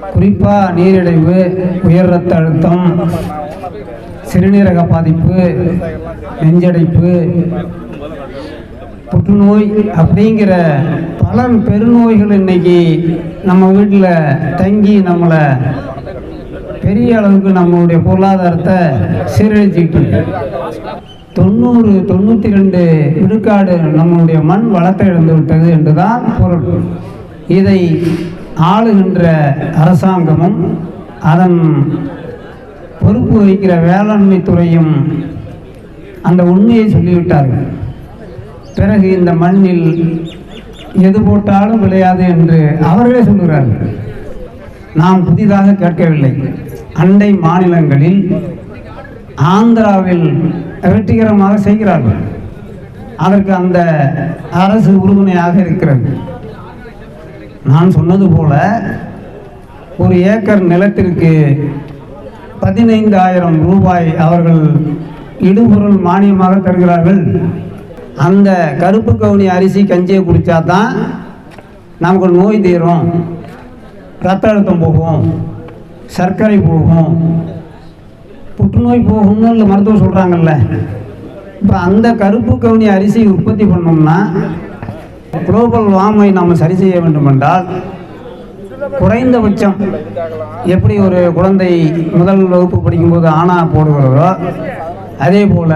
குறிப்பாக நீரிழிவு உயர் ரத்த அழுத்தம் சிறுநீரக பாதிப்பு நெஞ்சடைப்பு புற்றுநோய் அப்படிங்கிற பல பெருநோய்கள் இன்னைக்கு நம்ம வீட்டில் தங்கி நம்மளை பெரிய அளவுக்கு நம்மளுடைய பொருளாதாரத்தை சீரழிச்சிக்கிட்டு இருக்கு. தொண்ணூறு தொண்ணூற்றி ரெண்டு விழுக்காடு நம்மளுடைய மண் வளத்தை இழந்து விட்டது என்றுதான் பொருள். இதை ஆளுகின்ற அரசாங்கமும் அதன் பொறுப்பு வகிக்கிற வேளாண்மை துறையும் அந்த உண்மையை சொல்லிவிட்டார்கள். பிறகு இந்த மண்ணில் எது போட்டாலும் விளையாது என்று அவர்களே சொல்கிறார்கள் நாம் புதிதாக கேட்கவில்லை. அண்டை மாநிலங்களில் ஆந்திராவில் வெற்றிகரமாக செய்கிறார்கள். அதற்கு அந்த அரசு உறுதுணையாக இருக்கிறது. நான் சொன்னது போல ஒரு ஏக்கர் நிலத்திற்கு பதினைந்தாயிரம் ரூபாய் அவர்கள் இடுபொருள் மானியமாக தருகிறார்கள். அந்த கருப்பு கவுனி அரிசி கஞ்சியை குடித்தா தான் நமக்கு நோய் தீரும். ரத்த அழுத்தம் போகும். சர்க்கரை போகும். புற்றுநோய் போகும்னு இல்லை மருத்துவம் சொல்கிறாங்கல்ல இப்போ அந்த கருப்பு கவுனி அரிசி உற்பத்தி பண்ணோம்னா குளோபல் வார்மை நாம் சரி செய்ய வேண்டும் என்றால் குறைந்தபட்சம் எப்படி ஒரு குழந்தை முதல் வகுப்பு படிக்கும்போது ஆணா போடுகிறதோ அதே போல்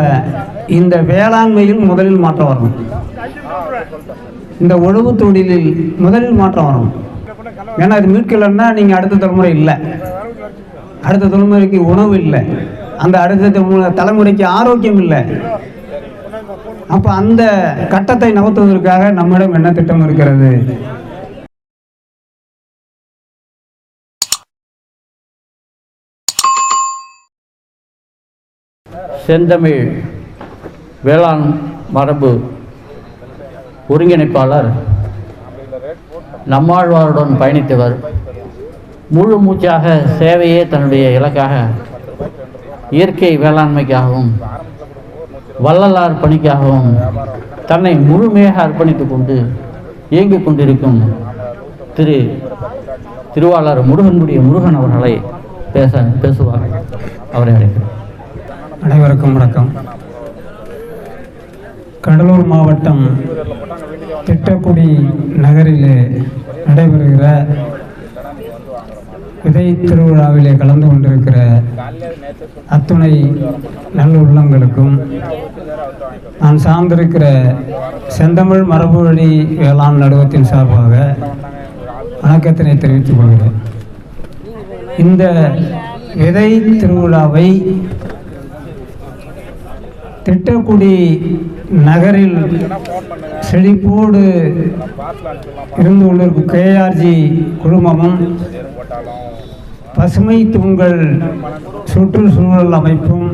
இந்த வேளாண்மையில் முதலில் மாற்றம் வரணும். இந்த உழவு தொழிலில் முதலில் மாற்றம் வரணும். ஏன்னா அது மீட்கலைன்னா நீங்கள் அடுத்த தலைமுறை இல்லை. அடுத்த தலைமுறைக்கு உணவு இல்லை. அந்த அடுத்த தலைமுறைக்கு ஆரோக்கியம் இல்லை. அப்போ அந்த கட்டத்தை நகர்த்துவதற்காக நம்மிடம் என்ன திட்டம் இருக்கிறது? செந்தமிழ் வேளாண் மரபு ஒருங்கிணைப்பாளர் நம்மாழ்வாருடன் பயணித்தவர். முழு மூச்சாக சேவையே தன்னுடைய இலக்காக இயற்கை வேளாண்மைக்காகவும் வள்ளலார் பணிக்காகவும் தன்னை முழுமையாக அர்ப்பணித்துக் கொண்டு இயங்கிக் கொண்டிருக்கும் திரு திருவாளர் முருகனுடைய முருகன் அவர்களை பேச பேசுவார். அவரை அழைக்கிறேன். அனைவருக்கும் வணக்கம். கடலூர் மாவட்டம் திட்டக்குடி நகரிலே நடைபெறுகிற விதை திருவிழாவிலே கலந்து கொண்டிருக்கிற அத்துணை நல்ல உள்ளங்களுக்கும் நான் சார்ந்திருக்கிற செந்தமிழ் மரபு வழி வேளாண் நடுவத்தின் சார்பாக வணக்கத்தினை தெரிவித்துக் கொள்கிறேன். இந்த விதை திருவிழாவை திட்டக்குடி நகரில் செழிப்போடு இருந்து கொண்டிருக்கும் கேஆர்ஜி குழுமமும் பசுமை தூண்கள் சுற்றுச்சூழல் அமைப்பும்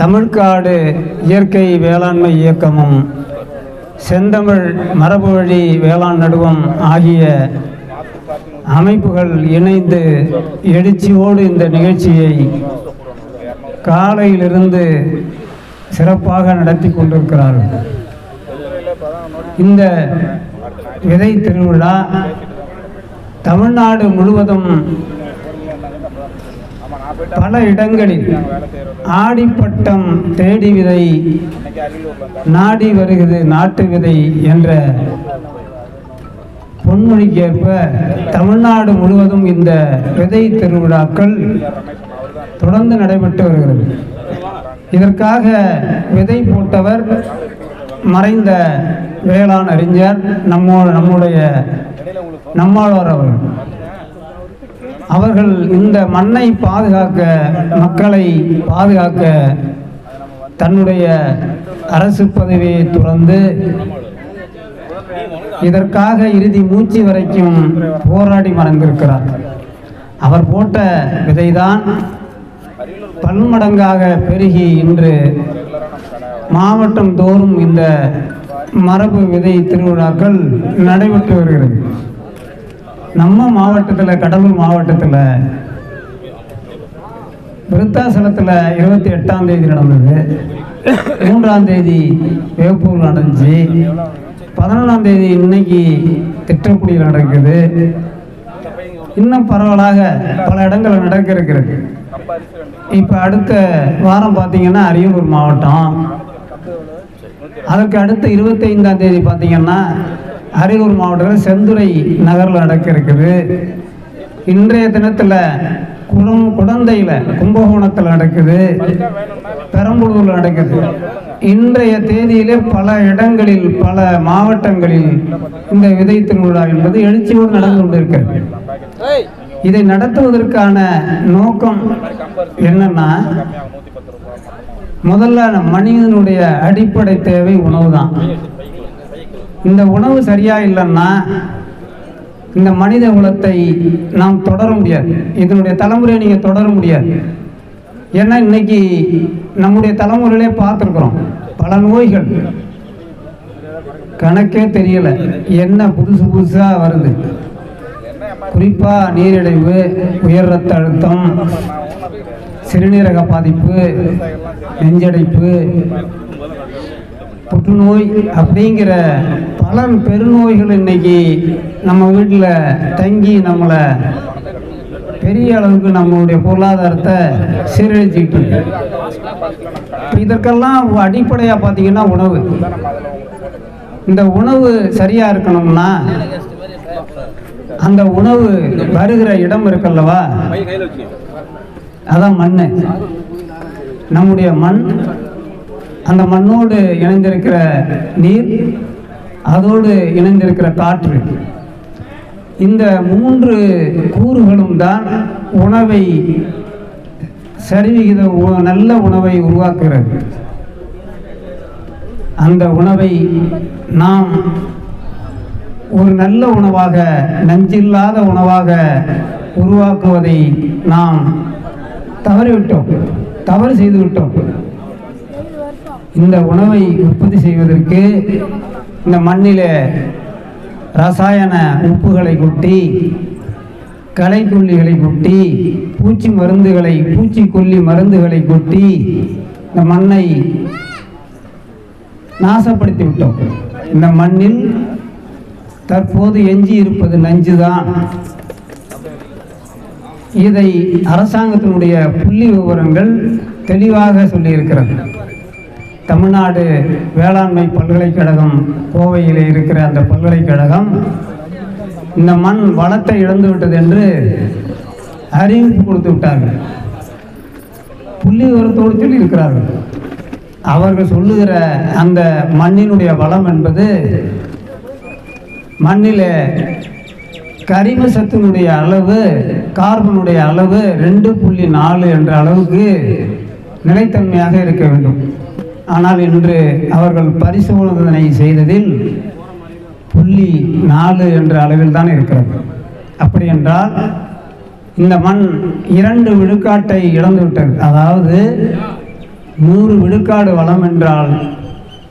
தமிழ்காடு இயற்கை வேளாண்மை இயக்கமும் செந்தமிழ் மரபு வழி வேளாண் நடுவம் ஆகிய அமைப்புகள் இணைந்து எழுச்சியோடு இந்த நிகழ்ச்சியை காலையிலிருந்து சிறப்பாக நடத்தி கொண்டிருக்கிறார்கள். இந்த விதை திருவிழா தமிழ்நாடு முழுவதும் பல இடங்களில் ஆடிப்பட்டம் தேடி விதை நாடி வருகிறது நாட்டு விதை என்ற பொன்மொழிக்கேற்ப தமிழ்நாடு முழுவதும் இந்த விதை திருவிழாக்கள் தொடர்ந்து நடைபெற்று வருகிறது. இதற்காக விதை போட்டவர் மறைந்த வேளாண் அறிஞர் நம்மோ நம்முடைய நம்மாழ்வார் அவர்கள். அவர்கள் இந்த மண்ணை பாதுகாக்க மக்களை பாதுகாக்க தன்னுடைய அரசு பதவியை துறந்து இதற்காக இறுதி மூச்சு வரைக்கும் போராடி மறந்திருக்கிறார். அவர் போட்ட விதைதான் பன்மடங்காக பெருகி இன்று மாவட்டம் தோறும் இந்த மரபு விதை திருவிழாக்கள் நடைபெற்று வருகிறது. நம்ம மாவட்டத்தில் கடலூர் மாவட்டத்தில் விருத்தாசலத்தில் இருபத்தி எட்டாம் தேதி நடந்தது. மூன்றாம் தேதி வேப்பூர் நடந்துச்சு. பதினொன்றாம் தேதி இன்னைக்கு திட்டக்குடியில் நடக்குது. இன்னும் பரவலாக பல இடங்களில் நடக்க இருக்கிறது. இப்போ அடுத்த வாரம் பார்த்தீங்கன்னா அரியலூர் மாவட்டம். அதற்கு அடுத்த இருபத்தைந்தாம் தேதி பார்த்தீங்கன்னா அரியலூர் மாவட்டத்தில் செந்துறை நகரில் நடக்க இருக்குது இன்றைய தினத்தில் குளம் குடந்தையில் கும்பகோணத்தில் நடக்குது. பெரம்பலூரில் நடக்குது. இன்றைய தேதியிலே பல இடங்களில் பல மாவட்டங்களில் இந்த விதை திருவிழா என்பது எழுச்சியோடு நடந்து கொண்டிருக்கிறது. இதை நடத்துவதற்கான நோக்கம் என்னன்னா முதல்ல மனிதனுடைய அடிப்படை தேவை உணவு தான் இந்த உணவு சரியா இல்லைன்னா இந்த மனித குலத்தை நாம் தொடர முடியாது. இதனுடைய தலைமுறையை நீங்கள் தொடர முடியாது. ஏன்னா இன்னைக்கு நம்முடைய தலைமுறையிலே பார்த்துருக்குறோம் பல நோய்கள். கணக்கே தெரியல என்ன புதுசு புதுசாக வருது. குறிப்பாக நீரிழிவு உயர் ரத்த அழுத்தம் சிறுநீரக பாதிப்பு நெஞ்சடைப்பு புற்றுநோய் அப்படிங்கிற பல பெருநோய்கள் இன்னைக்கு நம்ம வீட்டில் தங்கி நம்மளை பெரிய அளவுக்கு நம்மளுடைய பொருளாதாரத்தை சீரழிச்சிக்கிட்டு இருக்கு. இதற்கெல்லாம் அடிப்படையாக பார்த்தீங்கன்னா உணவு. இந்த உணவு சரியாக இருக்கணும்னா அந்த உணவு வருகிற இடம் இருக்குல்லவா? அதான் மண் நம்முடைய மண் அந்த மண்ணோடு இணைந்திருக்கிற நீர் அதோடு இணைந்திருக்கிற காற்று. இந்த மூன்று கூறுகளும் தான் உணவை சரிவிகித நல்ல உணவை உருவாக்குகிறது. அந்த உணவை நாம் ஒரு நல்ல உணவாக நஞ்சில்லாத உணவாக உருவாக்குவதை நாம் தவறிவிட்டோம் தவறு செய்து விட்டோம். இந்த உணவை உற்பத்தி செய்வதற்கு இந்த மண்ணில் ரசாயன உப்புகளை கொட்டி களைக்கொல்லிகளை கொட்டி பூச்சி மருந்துகளை பூச்சிக்கொல்லி மருந்துகளை கொட்டி இந்த மண்ணை நாசப்படுத்தி விட்டோம். இந்த மண்ணில் தற்போது எஞ்சி இருப்பது நஞ்சுதான். இதை அரசாங்கத்தினுடைய புள்ளி விவரங்கள் தெளிவாக சொல்லியிருக்கிறது. தமிழ்நாடு வேளாண்மை பல்கலைக்கழகம் கோவையில் இருக்கிற அந்த பல்கலைக்கழகம் இந்த மண் வளத்தை இழந்து விட்டது என்று அறிவிப்பு கொடுத்து விட்டார்கள். புள்ளி விவரத்தோடு சொல்லியிருக்கிறார்கள். அவர்கள் சொல்லுகிற அந்த மண்ணினுடைய வளம் என்பது மண்ணில் கரிம சத்தினுடைய அளவு கார்பனுடைய அளவு ரெண்டு புள்ளி நாலு என்ற அளவுக்கு நிலைத்தன்மையாக இருக்க வேண்டும். ஆனால் இன்று அவர்கள் பரிசோதனை செய்ததில் புள்ளி நாலு என்ற அளவில் தான் இருக்கிறது. அப்படி என்றால் இந்த மண் இரண்டு விழுக்காட்டை இழந்துவிட்டது. அதாவது நூறு விழுக்காடு வளம் என்றால்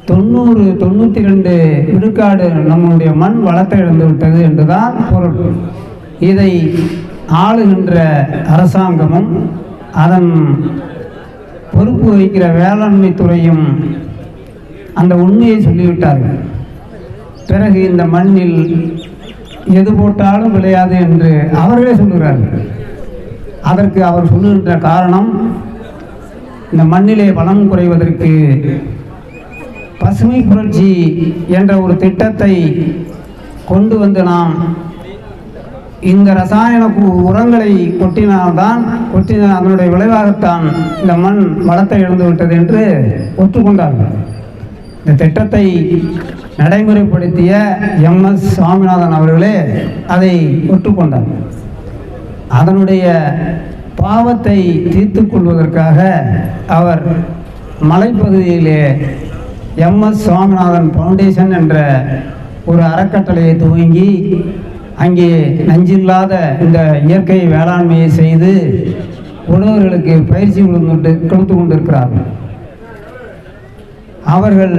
தொண்ணூறு தொண்ணூற்றி ரெண்டு விழுக்காடு நம்முடைய மண் வளத்தை இழந்து விட்டது என்றுதான் பொருள். இதை ஆளுகின்ற அரசாங்கமும் அதன் பொறுப்பு வகிக்கிற வேளாண்மை துறையும் அந்த உண்மையை சொல்லிவிட்டார்கள். பிறகு இந்த மண்ணில் எது போட்டாலும் விளையாது என்று அவர்களே சொல்லுகிறார்கள். அதற்கு அவர் சொல்லுகின்ற காரணம் இந்த மண்ணிலே வளம் குறைவதற்கு பசுமை புரட்சி என்ற ஒரு திட்டத்தை கொண்டு வந்து நாம் இந்த ரசாயன உரங்களை கொட்டினால்தான் கொட்டின அதனுடைய விளைவாகத்தான் இந்த மண் வளத்தை இழந்துவிட்டது என்று ஒத்துக்கொண்டார்கள். இந்த திட்டத்தை நடைமுறைப்படுத்திய எம் எஸ் சுவாமிநாதன் அவர்களே அதை ஒற்றுக்கொண்டார் அதனுடைய பாவத்தை தீர்த்து கொள்வதற்காக அவர் மலைப்பகுதியிலே எம் எஸ் சுவாமிநாதன் ஃபவுண்டேஷன் என்ற ஒரு அறக்கட்டளையை துவங்கி அங்கே நஞ்சில்லாத இந்த இயற்கை வேளாண்மையை செய்து உழவர்களுக்கு பயிற்சி கொடுத்து கொடுத்து கொண்டிருக்கிறார்கள். அவர்கள்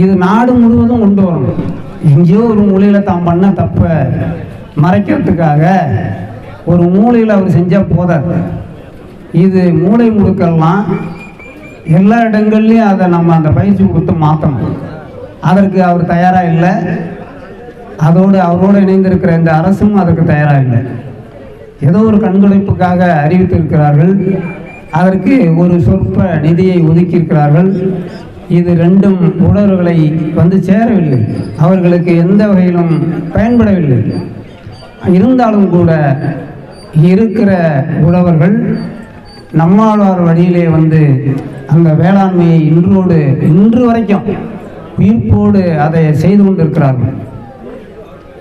இது நாடு முழுவதும் கொண்டு வரணும். எங்கேயோ ஒரு மூலையில் தான் பண்ண தப்பை மறைக்கிறதுக்காக ஒரு மூலையில் அவர் செஞ்சால் போதாது. இது மூளை முழுக்கெல்லாம் எல்லா இடங்கள்லையும் அதை நம்ம அந்த பயிற்சி கொடுத்து மாற்றணும் அதற்கு அவர் தயாராக இல்லை. அதோடு அவரோடு இணைந்திருக்கிற இந்த அரசும் அதற்கு தயாராக இல்லை. ஏதோ ஒரு கண்துடைப்புக்காக அறிவித்திருக்கிறார்கள். அதற்கு ஒரு சொற்ப நிதியை ஒதுக்கியிருக்கிறார்கள். இது ரெண்டும் உணர்வுகளை வந்து சேரவில்லை. அவர்களுக்கு எந்த வகையிலும் பயன்படவில்லை. இருந்தாலும் கூட இருக்கிற உழவர்கள் நம்மாழ்வார் வழியிலே வந்து அந்த வேளாண்மையை இன்றோடு இன்று வரைக்கும் உயிர்ப்போடு அதை செய்து கொண்டிருக்கிறார்கள்.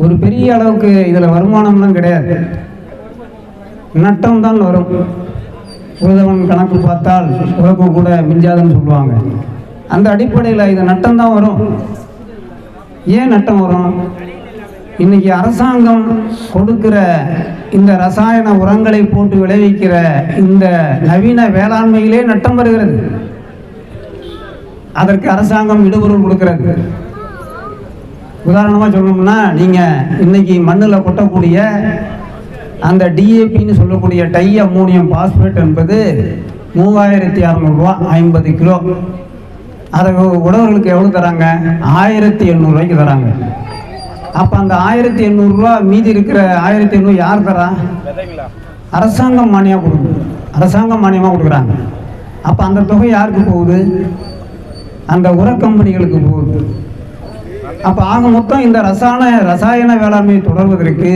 ஒரு பெரிய அளவுக்கு இதில் வருமானம்லாம் கிடையாது. நட்டம் தான் வரும். உழுதவன் கணக்கு பார்த்தால் உலகம் கூட மிஞ்சாதுன்னு சொல்லுவாங்க. அந்த அடிப்படையில் இது நட்டம் தான் வரும். ஏன் நட்டம் வரும்? இன்னைக்கு அரசாங்கம் கொடுக்கிற இந்த ரசாயன உரங்களை போட்டு விளைவிக்கிற இந்த நவீன வேளாண்மையிலே நட்டம் வருகிறது. அதற்கு அரசாங்கம் இடுபொருள் கொடுக்கிறது. உதாரணமாக சொல்லணும்னா நீங்கள் இன்னைக்கு மண்ணில் கொட்டக்கூடிய அந்த டிஏபின்னு சொல்லக்கூடிய டை அமோனியம் பாஸ்பேட் என்பது மூவாயிரத்தி அறநூறுரூவா ஐம்பது கிலோ. அதை உடவர்களுக்கு எவ்வளோ தராங்க? ஆயிரத்தி எண்ணூறுரூவாய்க்கு தராங்க. அப்போ அந்த ஆயிரத்தி எண்ணூறுரூவா மீதி இருக்கிற ஆயிரத்தி எண்ணூறு யார் தரா? அரசாங்கம் மானியம் கொடுக்குது. அரசாங்கம் மானியமாக கொடுக்குறாங்க. அப்போ அந்த தொகை யாருக்கு போகுது? அந்த உர கம்பெனிகளுக்கு போகுது. அப்போ ஆக மொத்தம் இந்த ரசாயன ரசாயன வேளாண்மையை தொடர்வதற்கு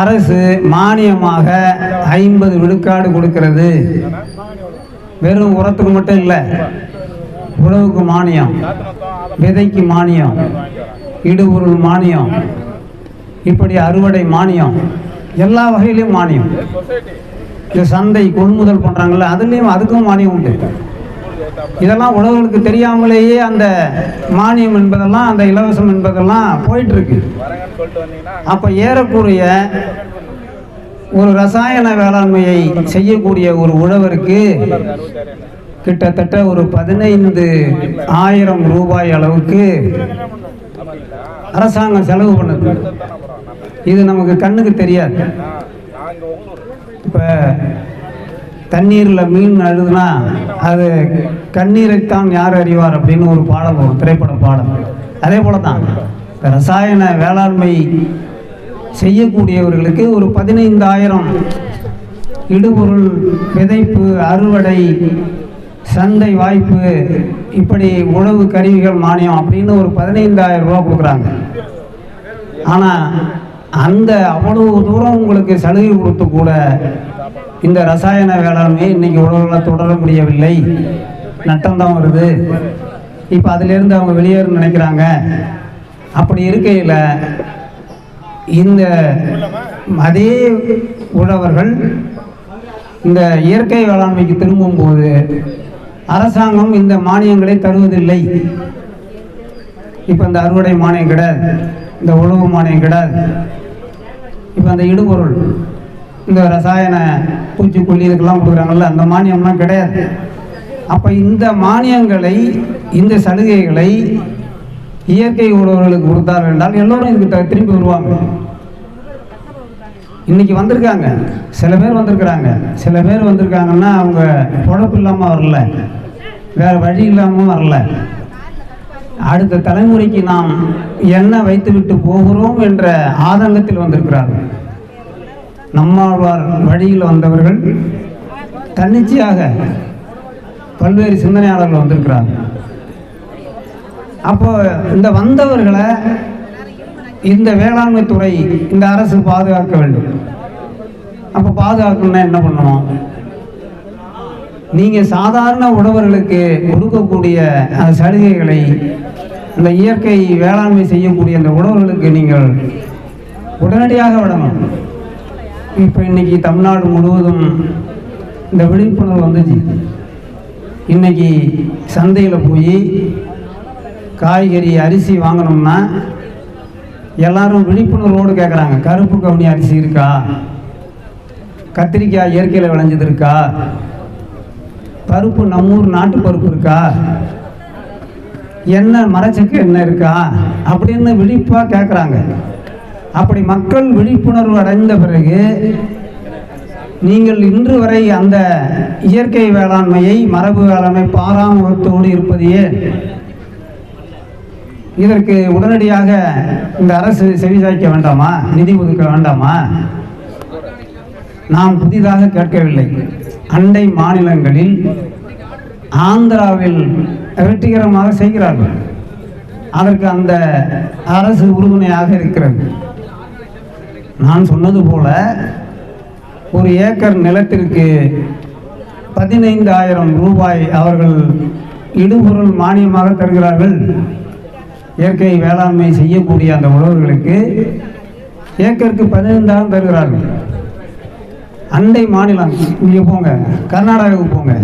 அரசு மானியமாக ஐம்பது விழுக்காடு கொடுக்கிறது. வெறும் உரத்துக்கு மட்டும் இல்லை உழவுக்கு மானியம் விதைக்கு மானியம். இடுபொருள் மானியம். இப்படி அறுவடை மானியம். எல்லா வகையிலையும் மானியம். இந்த சந்தை கொள்முதல் பண்ணுறாங்கல்ல அதுலேயும் அதுக்கும் மானியம் உண்டு. இதெல்லாம் உழவர்களுக்கு தெரியாமலேயே அந்த மானியம் என்பதெல்லாம் அந்த இலவசம் என்பதெல்லாம் போயிட்டுருக்கு. அப்போ ஏறக்குறைய ஒரு ரசாயன வேளாண்மையை செய்யக்கூடிய ஒரு உழவருக்கு கிட்டத்தட்ட ஒரு பதினைந்து ஆயிரம் ரூபாய் அளவுக்கு அரசாங்கம் செலவு பண்ணுது. இது நமக்கு கண்ணுக்கு தெரியாது. இப்போ தண்ணீரில் மீன் அழுதுனா அது கண்ணீரைத்தான் யார் அறிவார் அப்படின்னு ஒரு பாடல் வரும் திரைப்பட பாடல். அதே போல தான் இப்போ ரசாயன வேளாண்மை செய்யக்கூடியவர்களுக்கு ஒரு பதினைந்தாயிரம் இடுபொருள் விதைப்பு அறுவடை சந்தை வாய்ப்பு இப்படி உணவு கருவிகள் மானியம் அப்படின்னு ஒரு பதினைந்தாயிரம் ரூபா கொடுக்குறாங்க. ஆனால் அந்த அவ்வளவு தூரம் உங்களுக்கு சலுகை கொடுத்து கூட இந்த ரசாயன வேளாண்மை இன்னைக்கு உழவுகளை தொடர முடியவில்லை. நட்டம்தான் வருது. இப்போ அதிலேருந்து அவங்க வெளியேற நினைக்கிறாங்க. அப்படி இருக்கையில் இந்த அதே உழவர்கள் இந்த இயற்கை வேளாண்மைக்கு திரும்பும்போது அரசாங்கம் இந்த மானியங்களை தருவதில்லை. இப்போ இந்த அறுவடை மானியம் கிடையாது இந்த உழவு மானியம் கிடையாது இப்போ அந்த இடுபொருள் இந்த ரசாயன பூச்சிக்கொல்லி இதுக்கெல்லாம் கொடுக்குறாங்கல்ல அந்த மானியம்லாம் கிடையாது. அப்போ இந்த மானியங்களை இந்த சலுகைகளை இயற்கை உழவர்களுக்கு கொடுத்தார்கள் என்றால் எல்லோரும் இதுக்கு த- திரும்பி வருவாங்க. இன்னைக்கு வந்திருக்காங்க. சில பேர் வந்திருக்கிறாங்க. சில பேர் வந்திருக்காங்கன்னா அவங்க பொழப்பு இல்லாமல் வரல. வேற வழி இல்லாமல் வரல. அடுத்த தலைமுறைக்கு நாம் என்ன வைத்துவிட்டு போகிறோம் என்ற ஆதங்கத்தில் வந்திருக்கிறார்கள். நம்மாழ்வார் வழியில் வந்தவர்கள் தன்னிச்சையாக பல்வேறு சிந்தனையாளர்கள் வந்திருக்கிறார்கள். அப்போ இந்த வந்தவர்களை இந்த வேளாண்மை துறை இந்த அரசு பாதுகாக்க வேண்டும். அப்போ பாதுகாக்கணும்னா என்ன பண்ணணும்? நீங்கள் சாதாரண உழவர்களுக்கு கொடுக்கக்கூடிய அந்த சலுகைகளை இந்த இயற்கை வேளாண்மை செய்யக்கூடிய அந்த உழவர்களுக்கு நீங்கள் உடனடியாக விடணும் இப்போ இன்றைக்கி தமிழ்நாடு முழுவதும் இந்த விழிப்புணர்வு வந்துச்சு. இன்றைக்கி சந்தையில் போய் காய்கறி அரிசி வாங்கணும்னா எல்லாரும் விழிப்புணர்வோடு கேட்குறாங்க கருப்பு கவுனி அரிசி இருக்கா? கத்திரிக்காய் இயற்கையில் விளைஞ்சது இருக்கா? பருப்பு நம்மூர் நாட்டு பருப்பு இருக்கா? என்ன மரச்சக்கு என்ன இருக்கா? அப்படின்னு விழிப்பாக கேட்குறாங்க அப்படி மக்கள் விழிப்புணர்வு அடைந்த பிறகு நீங்கள் இன்று வரை அந்த இயற்கை வேளாண்மையை மரபு வேளாண்மை பாராமுகத்தோடு இருப்பதையே இதற்கு உடனடியாக இந்த அரசு செவிசாய்க்க வேண்டாமா? நிதி ஒதுக்க வேண்டாமா? நாம் புதிதாக கேட்கவில்லை. அண்டை மாநிலங்களில் ஆந்திராவில் வெற்றிகரமாக செய்கிறார்கள். அதற்கு அந்த அரசு உறுதுணையாக இருக்கிறது. நான் சொன்னது போல ஒரு ஏக்கர் நிலத்திற்கு பதினைந்தாயிரம் ரூபாய் அவர்கள் இடுபொருள் மானியமாக தருகிறார்கள். இயற்கை வேளாண்மை செய்யக்கூடிய அந்த உழவர்களுக்கு ஏக்கருக்கு பதினைந்தாயிரம் தருகிறார்கள். அண்டை மாநிலம் இங்கே போங்க கர்நாடகாவுக்கு போங்க.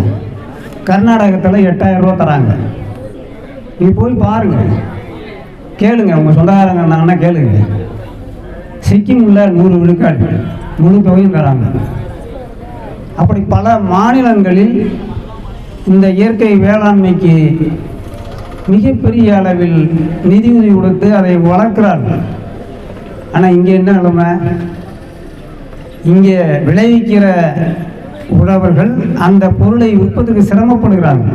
கர்நாடகத்தில் எட்டாயிரம் ரூபா தராங்க. நீ போய் பாருங்க. கேளுங்க உங்கள் சொந்தக்காரங்க இருந்தாங்கன்னா கேளுங்க. சிக்கிமில் நூறு விழுக்காடு முழு தொகையும் தராங்க. அப்படி பல மாநிலங்களில் இந்த இயற்கை வேளாண்மைக்கு மிகப்பெரிய அளவில் நிதியுதவி கொடுத்து அதை வளர்க்கிறார்கள். ஆனால் இங்கே என்ன நிலைமை? இங்கே விளைவிக்கிற உழவர்கள் அந்த பொருளை உற்பத்திக்கு சிரமப்படுகிறாங்க.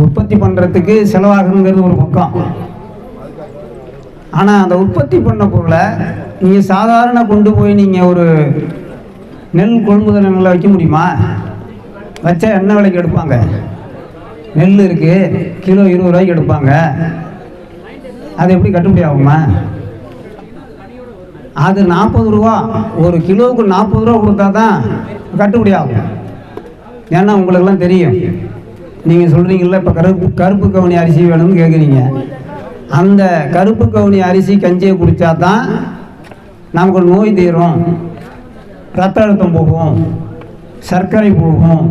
உற்பத்தி பண்ணுறதுக்கு செலவாகுங்கிறது ஒரு பக்கம். ஆனால் அந்த உற்பத்தி பண்ண பொருளை நீங்கள் சாதாரண கொண்டு போய் நீங்கள் ஒரு நெல் கொள்முதல் நிலங்களை வைக்க முடியுமா? வச்சா என்ன விலைக்கு எடுப்பாங்க? நெல் இருக்குது கிலோ இருபது ரூபாய்க்கு எடுப்பாங்க. அது எப்படி கட்டுப்படி ஆகுமா? அது நாற்பது ரூபா. ஒரு கிலோவுக்கு நாற்பது ரூபா கொடுத்தா தான் கட்டுப்படி ஆகும் ஏன்னா உங்களுக்கெல்லாம் தெரியும். நீங்கள் சொல்கிறீங்கள இப்போ கருப்பு கருப்பு கவுனி அரிசி வேணும்னு கேட்குறீங்க அந்த கருப்பு கவுனி அரிசி கஞ்சியை குடித்தா தான் நமக்கு நோய் தீரும். ரத்த அழுத்தம் போகும். சர்க்கரை போகும்.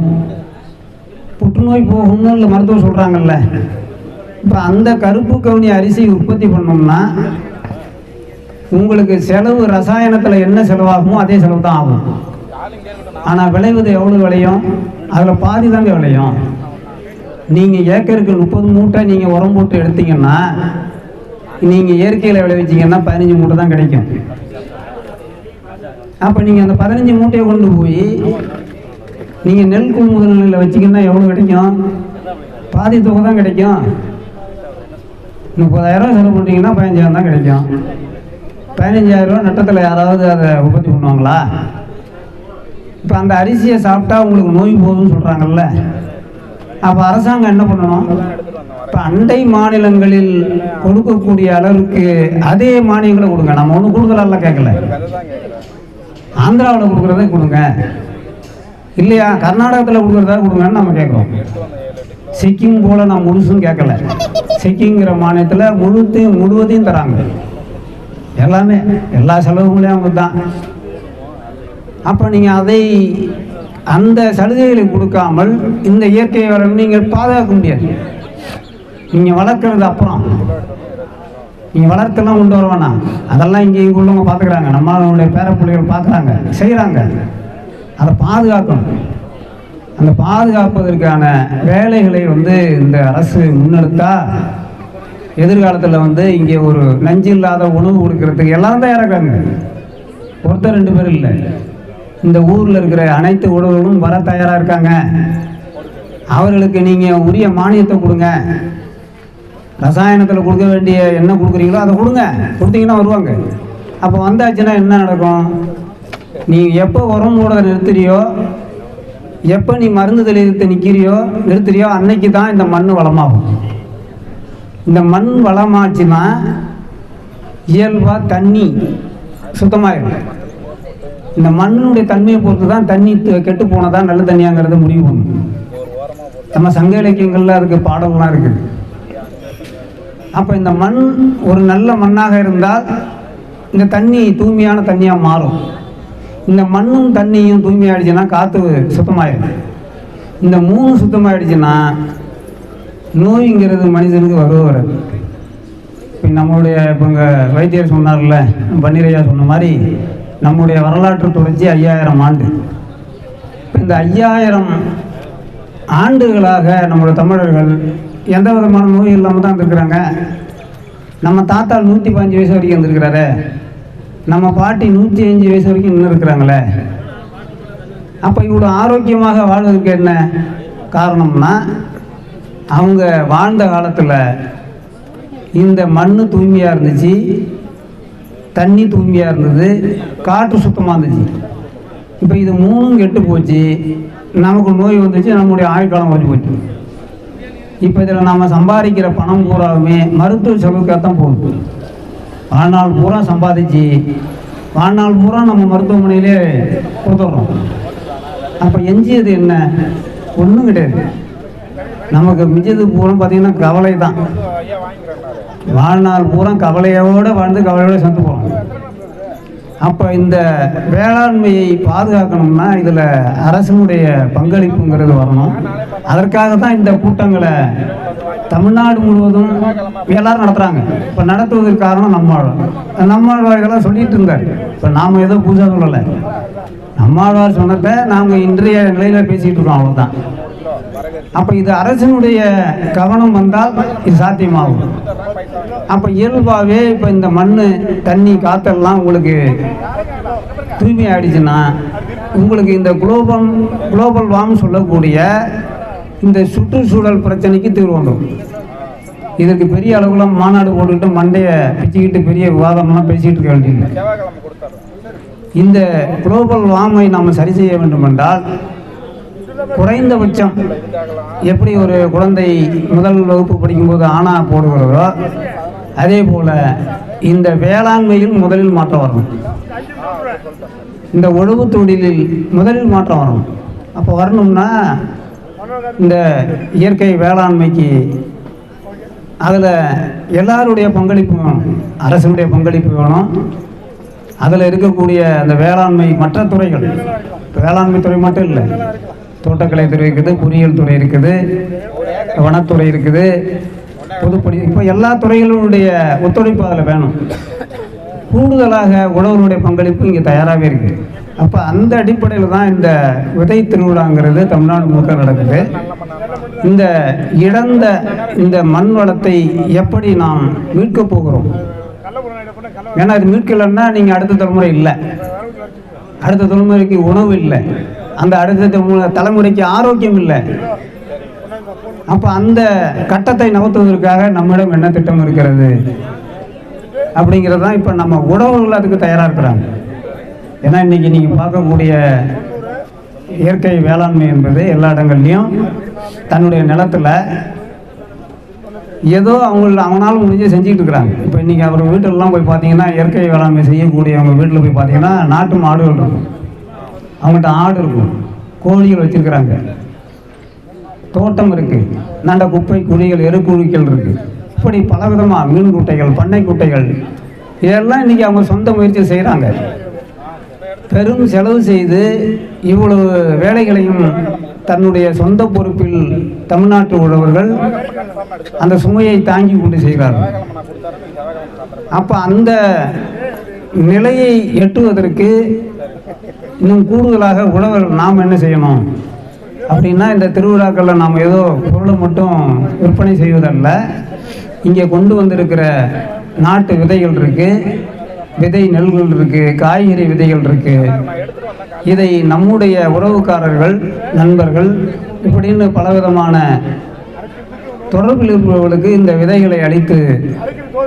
புற்றுநோய் போகும்னு இல்லை மருத்துவம் சொல்கிறாங்கல்ல இப்போ அந்த கருப்பு கவுனி அரிசி உற்பத்தி பண்ணோம்னா உங்களுக்கு செலவு ரசாயனத்தில் என்ன செலவாகுமோ அதே செலவு தான் ஆகும். ஆனால் விளைவது எவ்வளோ விளையும்? அதில் பாதி தாங்க விளையும். நீங்கள் ஏக்கருக்கு முப்பது மூட்டை நீங்கள் உரம் போட்டு எடுத்தீங்கன்னா நீங்கள் இயற்கையில் விளைவிச்சீங்கன்னா பதினஞ்சு மூட்டை தான் கிடைக்கும். அப்போ நீங்கள் அந்த பதினஞ்சு மூட்டையை கொண்டு போய் நீங்கள் நெல் கொள்முதல் நிலையில் வச்சீங்கன்னா எவ்வளோ கிடைக்கும்? பாதி தொகை தான் கிடைக்கும். முப்பதாயிரம் செலவு பண்ணிங்கன்னா பதினஞ்சாயிரம் தான் கிடைக்கும். பதினஞ்சாயிரம் ரூபா நட்டத்தில் யாராவது அதை உற்பத்தி பண்ணுவாங்களா? இப்போ அந்த அரிசியை சாப்பிட்டா உங்களுக்கு நோய் போகுதுன்னு சொல்கிறாங்கல்ல அப்போ அரசாங்கம் என்ன பண்ணணும்? இப்போ அண்டை மாநிலங்களில் கொடுக்கக்கூடிய அளவுக்கு அதே மானியங்களை கொடுங்க. நம்ம ஒன்றும் கூடுதலாலாம் கேட்கல ஆந்திராவில் கொடுக்குறதே கொடுங்க. இல்லையா? கர்நாடகத்தில் கொடுக்குறதா கொடுங்கன்னு நம்ம கேட்குறோம் சிக்கிம் போல நான் முழுசும் கேட்கல சிக்கிங்கிற மாநிலத்தில் முழுத்தையும் முழுவதையும் தராங்க. எல்லாமே எல்லா செலவுகளையும் அவங்க தான். அப்போ நீங்கள் அதை அந்த சலுகைகளை கொடுக்காமல் இந்த இயற்கை வளம் நீங்கள் பாதுகாக்க முடியாது. நீங்கள் வளர்க்குறது அப்புறம். நீங்கள் வளர்த்தெல்லாம் கொண்டு வர வேணாம். அதெல்லாம் இங்கே இங்கே உள்ளவங்க பார்த்துக்கிறாங்க நம்மளுடைய பேர பிள்ளைகள் பார்க்குறாங்க செய்கிறாங்க அதை பாதுகாக்கணும். அந்த பாதுகாப்பதற்கான வேலைகளை வந்து இந்த அரசு முன்னெடுத்தால் எதிர்காலத்தில் வந்து இங்கே ஒரு நஞ்சு இல்லாத உணவு கொடுக்கறதுக்கு எல்லாரும் தான் இறக்காங்க ஒருத்தர் ரெண்டு பேர் இல்லை. இந்த ஊரில் இருக்கிற அனைத்து உணவுகளும் வர தயாராக இருக்காங்க. அவர்களுக்கு நீங்கள் உரிய மானியத்தை கொடுங்க. ரசாயனத்தில் கொடுக்க வேண்டிய என்ன கொடுக்குறீங்களோ அதை கொடுங்க. கொடுத்தீங்கன்னா வருவாங்க. அப்போ வந்தாச்சுன்னா என்ன நடக்கும்? நீ எப்போ உரம் போட நிறுத்துறியோ எப்போ நீ மருந்து தெளித்து நிற்கிறியோ நிறுத்துறியோ அன்னைக்கு தான் இந்த மண் வளமாகும். இந்த மண் வளமாச்சுன்னா இயல்பாக தண்ணி சுத்தமாகிடும் இந்த மண்ணுடைய தன்மையை பொறுத்து தான் தண்ணி கெட்டு போனதா நல்ல தண்ணியாங்கிறத முடிவு பண்ணும். நம்ம சங்க இலக்கியங்கள்ல அதுக்கு பாடம்லாம் இருக்குது. அப்போ இந்த மண் ஒரு நல்ல மண்ணாக இருந்தால் இந்த தண்ணி தூய்மையான தண்ணியாக மாறும். இந்த மண்ணும் தண்ணியும் தூய்மையாயிடுச்சுன்னா காற்று சுத்தமாயிடும். இந்த மூணு சுத்தமாயிடுச்சுன்னா நோய்ங்கிறது மனிதனுக்கு வரவே வராது. இப்போ நம்மளுடைய இப்போ இங்கே வைத்தியர் சொன்னார்ல பன்னீரையா சொன்ன மாதிரி நம்முடைய வரலாற்று தொடர்ச்சி ஐயாயிரம் ஆண்டு. இந்த ஐயாயிரம் ஆண்டுகளாக நம்மளோட தமிழர்கள் எந்த விதமான நோய் இல்லாமல் தான் இருக்கிறாங்க நம்ம தாத்தா நூற்றி பதினஞ்சு வயசு வரைக்கும் இருந்திருக்கிறாரு. நம்ம பாட்டி நூற்றி அஞ்சு வயசு வரைக்கும் இன்னும் இருக்கிறாங்களே. அப்போ இவ்வளோ ஆரோக்கியமாக வாழ்வதற்கு என்ன காரணம்னா அவங்க வாழ்ந்த காலத்தில் இந்த மண் தூய்மையாக இருந்துச்சு தண்ணி தூய்மையாக இருந்தது காற்று சுத்தமாக இருந்துச்சு. இப்போ இது மூணும் கெட்டு போச்சு. நமக்கு நோய் வந்துச்சு நம்முடைய ஆயுட்காலம் வந்து போச்சு. இப்போ இதில் நாம் சம்பாதிக்கிற பணம் பூராவுமே மருத்துவ செலவுக்காக தான் போகுது. வாழ்நாள் பூரா சம்பாதிச்சு வாழ்நாள் பூரா நம்ம மருத்துவமனையிலே கொடுத்துட்றோம். அப்போ எஞ்சியது என்ன? ஒன்றும் கிடையாது. நமக்கு மிஞ்சது பூரா பார்த்தீங்கன்னா கவலை தான். வாழ்நாள் பூரா கவலையோடு வாழ்ந்து கவலையோடு சந்து போகிறோம் அப்போ இந்த வேளாண்மையை பாதுகாக்கணும்னா இதில் அரசனுடைய பங்களிப்புங்கிறது வரணும். அதற்காக தான் இந்த கூட்டங்களை தமிழ்நாடு முழுவதும் எல்லாரும் நடத்துகிறாங்க இப்போ நடத்துவதற்கு காரணம் நம்மாழ்வார். நம்மாழ்வார்களாக சொல்லிட்டு இருந்தார். இப்போ நாம் ஏதோ பூஜா சொல்லலை. நம்மாழ்வார் சொன்னதை நாம் இன்றைய நிலையில் பேசிகிட்டு இருக்கோம் அவ்வளோதான் அப்போ இது அரசனுடைய கவனம் வந்தால் இது சாத்தியமாகும். அப்போ இயல்பாகவே இப்போ இந்த மண் தண்ணி காத்தெல்லாம் உங்களுக்கு தூய்மை ஆயிடுச்சுன்னா உங்களுக்கு இந்த குளோபல் குளோபல் வார்ம் சொல்லக்கூடிய இந்த சுற்றுச்சூழல் பிரச்சனைக்கு தீர்வு வந்துடும் இதுக்கு பெரிய அளவில் மாநாடு போட்டுக்கிட்டு மண்டையை பிச்சுக்கிட்டு பெரிய விவாதம்லாம் பேசிக்கிட்டு இருக்க வேண்டியது. இந்த குளோபல் வார்மை நாம் சரி செய்ய வேண்டும் என்றால் குறைந்தபட்சம் எப்படி ஒரு குழந்தை முதல் வகுப்பு படிக்கும்போது ஆணா போடுகிறதோ அதே போல இந்த வேளாண்மையில் முதலில் மாற்றம் வரணும். இந்த உழவு தொழிலில் முதலில் மாற்றம் வரணும். அப்போ வரணும்னா இந்த இயற்கை வேளாண்மைக்கு அதில் எல்லாருடைய பங்களிப்பு வேணும். அரசனுடைய பங்களிப்பு வேணும். அதில் இருக்கக்கூடிய அந்த வேளாண்மை மற்ற துறைகள் வேளாண்மை துறை மட்டும் இல்லை தோட்டக்கலைத்துறை இருக்குது பொறியியல் துறை இருக்குது வனத்துறை இருக்குது பொதுப்பணி இப்போ எல்லா துறைகளுடைய ஒத்துழைப்பு அதில் வேணும். கூடுதலாக உழவர்களுடைய பங்களிப்பு இங்கே தயாராகவே இருக்குது அப்போ அந்த அடிப்படையில் தான் இந்த விதை திருவிழாங்கிறது தமிழ்நாடு முழுக்க நடக்குது. இந்த இழந்த இந்த மண் வளத்தை எப்படி நாம் மீட்கப் போகிறோம்? ஏன்னா அது மீட்கலைன்னா நீங்கள் அடுத்த தலைமுறை இல்லை. அடுத்த தலைமுறைக்கு உணவு இல்லை. அந்த அடுத்த தலைமுறைக்கு ஆரோக்கியம் இல்லை அப்போ அந்த கட்டத்தை நகர்த்துவதற்காக நம்மிடம் என்ன திட்டம் இருக்கிறது? அப்படிங்கிறது தான் இப்போ நம்ம உணவுகள் அதுக்கு தயாராக இருக்கிறாங்க. ஏன்னா இன்னைக்கு நீங்கள் பார்க்கக்கூடிய இயற்கை வேளாண்மை என்பது எல்லா இடங்கள்லையும் தன்னுடைய நிலத்துல ஏதோ அவங்கள அவனால் முடிஞ்சு செஞ்சுட்டு இருக்கிறாங்க. இப்போ இன்றைக்கி அவர் வீட்டிலலாம் போய் பார்த்தீங்கன்னா இயற்கை வேளாண்மை செய்யக்கூடியவங்க வீட்டில் போய் பார்த்தீங்கன்னா நாட்டு மாடுகள் இருக்கும். அவங்கள்ட்ட ஆடு இருக்கும் கோழிகள் வச்சுருக்கிறாங்க. தோட்டம் இருக்குது நண்ட குப்பை குழிகள் எருக்குழிகள் இருக்குது இப்படி பலவிதமாக மீன் குட்டைகள் பண்ணை குட்டைகள். இதெல்லாம் இன்றைக்கி அவங்க சொந்த முயற்சி செய்கிறாங்க பெரும் செலவு செய்து இவ்வளவு வேலைகளையும் தன்னுடைய சொந்த பொறுப்பில் தமிழ்நாட்டு உழவர்கள் அந்த சுமையை தாங்கி கொண்டு செய்கிறார்கள். அப்போ அந்த நிலையை எட்டுவதற்கு இன்னும் கூடுதலாக உழவர் நாம் என்ன செய்யணும்? அப்படின்னா இந்த திருவிழாக்களில் நாம் ஏதோ பொருளை மட்டும் விற்பனை செய்வதல்ல. இங்கே கொண்டு வந்திருக்கிற நாட்டு விதைகள் இருக்குது விதை நெல்கள் இருக்குது காய்கறி விதைகள் இருக்குது இதை நம்முடைய உறவுக்காரர்கள் நண்பர்கள் இப்படின்னு பலவிதமான தொடர்பில் இருப்பவர்களுக்கு இந்த விதைகளை அளித்து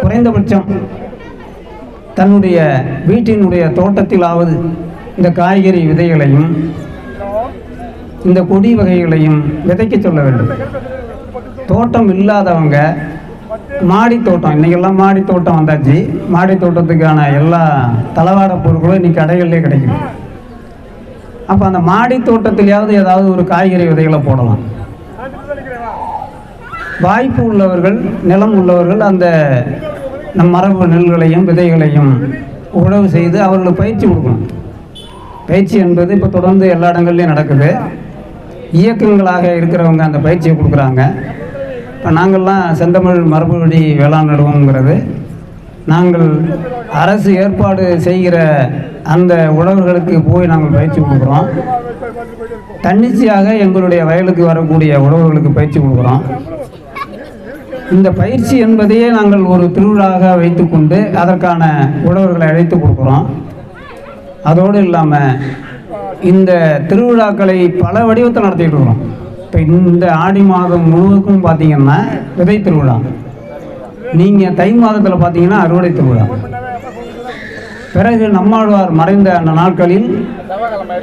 குறைந்தபட்சம் தன்னுடைய வீட்டினுடைய தோட்டத்திலாவது இந்த காய்கறி விதைகளையும் இந்த கொடி வகைகளையும் விதைக்க சொல்ல வேண்டும். தோட்டம் இல்லாதவங்க மாடி தோட்டம் இன்னைக்கெல்லாம் மாடி தோட்டம் வந்தாச்சு. மாடி தோட்டத்துக்கான எல்லா தளவாட பொருட்களும் இன்னைக்கு கடைகளிலே கிடைக்குது. அப்போ அந்த மாடி தோட்டத்திலேயாவது ஏதாவது ஒரு காய்கறி விதைகளை போடலாம். வாய்ப்பு உள்ளவர்கள் நிலம் உள்ளவர்கள் அந்த நம் மரபு நெல்களையும் விதைகளையும் உழவு செய்து அவர்களுக்கு பயிற்சி கொடுக்கணும். பயிற்சி என்பது இப்போ தொடர்ந்து எல்லா இடங்கள்லையும் நடக்குது. இயக்கங்களாக இருக்கிறவங்க அந்த பயிற்சியை கொடுக்குறாங்க. இப்போ நாங்கள்லாம் செந்தமிழ் மரபுவடி வேளாண் நடுவோங்கிறது நாங்கள் அரசு ஏற்பாடு செய்கிற அந்த உழவர்களுக்கு போய் நாங்கள் பயிற்சி கொடுக்குறோம். தன்னிச்சையாக எங்களுடைய வயலுக்கு வரக்கூடிய உழவர்களுக்கு பயிற்சி கொடுக்குறோம். இந்த பயிற்சி என்பதையே நாங்கள் ஒரு திருவிழாவாக வைத்துக்கொண்டு அதற்கான உழவர்களை அழைத்து கொடுக்குறோம். அதோடு இல்லாமல் இந்த திருவிழாக்களை பல வடிவத்தில் நடத்திட்டு இருக்கிறோம் இப்போ இந்த ஆடி மாதம் முழுவதுக்கும் பார்த்தீங்கன்னா விதை திருவிழா. நீங்கள் தை மாதத்தில் பார்த்தீங்கன்னா அறுவடை திருவிழா. பிறகு நம்மாழ்வார் மறைந்த அந்த நாட்களில்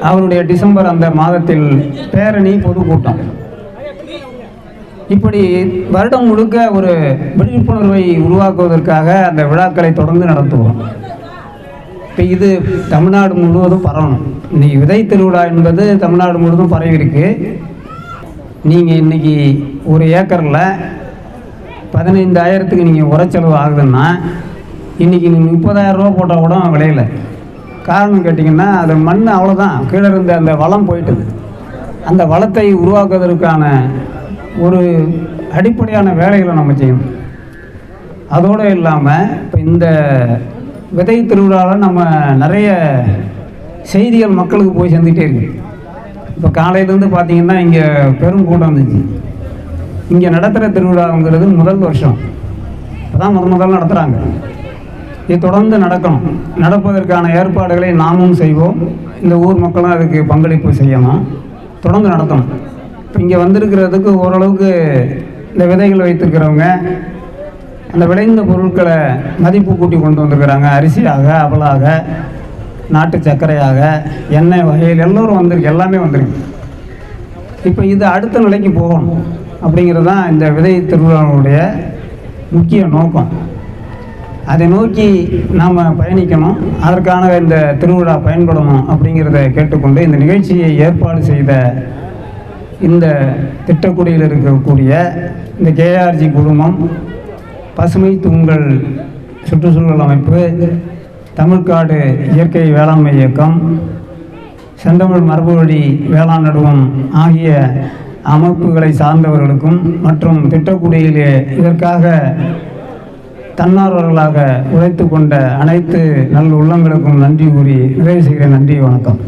அவருடைய டிசம்பர் அந்த மாதத்தில் பேரணி பொதுக்கூட்டம். இப்படி வருடம் முழுக்க ஒரு விழிப்புணர்வை உருவாக்குவதற்காக அந்த விழாக்களை தொடர்ந்து நடத்துவோம். இது தமிழ்நாடு முழுவதும் பரவணும். இன்றைக்கி விதை திருவிழா என்பது தமிழ்நாடு முழுவதும் பரவி இருக்கு நீங்கள் இன்னைக்கு ஒரு ஏக்கரில் பதினைந்தாயிரத்துக்கு நீங்கள் உரச்செலவு ஆகுதுன்னா இன்னைக்கு நீங்கள் முப்பதாயிரம் ரூபா போட்டால் கூட விளையல. காரணம் கேட்டிங்கன்னா அது மண் அவ்வளோதான் கீழே இருந்த அந்த வளம் போயிட்டுது. அந்த வளத்தை உருவாக்குவதற்கான ஒரு அடிப்படையான வேலைகளை நம்ம செய்யணும். அதோடு இல்லாமல் இப்போ இந்த விதை திருவிழாவில் நம்ம நிறைய செய்திகள் மக்களுக்கு போய் சேர்ந்துட்டே இருக்கு. இப்போ காலையிலேருந்து பார்த்தீங்கன்னா இங்கே பெரும் கூட்டம் இருந்துச்சு. இங்கே நடத்துகிற திருவிழாங்கிறது முதல் வருஷம். இப்போ தான் முதல் முதல்ல நடத்துகிறாங்க இது தொடர்ந்து நடக்கணும். நடப்பதற்கான ஏற்பாடுகளை நாமும் செய்வோம். இந்த ஊர் மக்களும் அதுக்கு பங்களிப்பு செய்யணும் தொடர்ந்து நடத்தணும். இப்போ இங்கே வந்திருக்கிறதுக்கு ஓரளவுக்கு இந்த விதைகள் வைத்திருக்கிறவங்க அந்த விளைந்த பொருட்களை மதிப்பு கூட்டி கொண்டு வந்திருக்கிறாங்க. அரிசியாக அவலாக நாட்டு சர்க்கரையாக எண்ணெய் வகையில் எல்லோரும் வந்திருக்கு. எல்லாமே வந்திருக்கு. இப்போ இது அடுத்த நிலைக்கு போகணும் அப்படிங்கிறது தான் இந்த விதை திருவிழாவுடைய முக்கிய நோக்கம். அதை நோக்கி நாம் பயணிக்கணும். அதற்கான இந்த திருவிழா பயன்படணும் அப்படிங்கிறத கேட்டுக்கொண்டு இந்த நிகழ்ச்சியை ஏற்பாடு செய்த இந்த திட்டக்குடியில் இருக்கக்கூடிய இந்த கேஆர்ஜி குழுமம் பசுமை தூங்கல் சுற்றுச்சூழல் அமைப்பு தமிழ்காடு இயற்கை வேளாண்மை இயக்கம் செந்தமிழ் மரபுவழி வேளாண் நடுவம் ஆகிய அமைப்புகளை சார்ந்தவர்களுக்கும் மற்றும் திட்டக்குடியிலே இதற்காக தன்னார்வர்களாக உழைத்து கொண்ட அனைத்து நல் உள்ளங்களுக்கும் நன்றி கூறி நிறைவு செய்கிறேன். நன்றி வணக்கம்.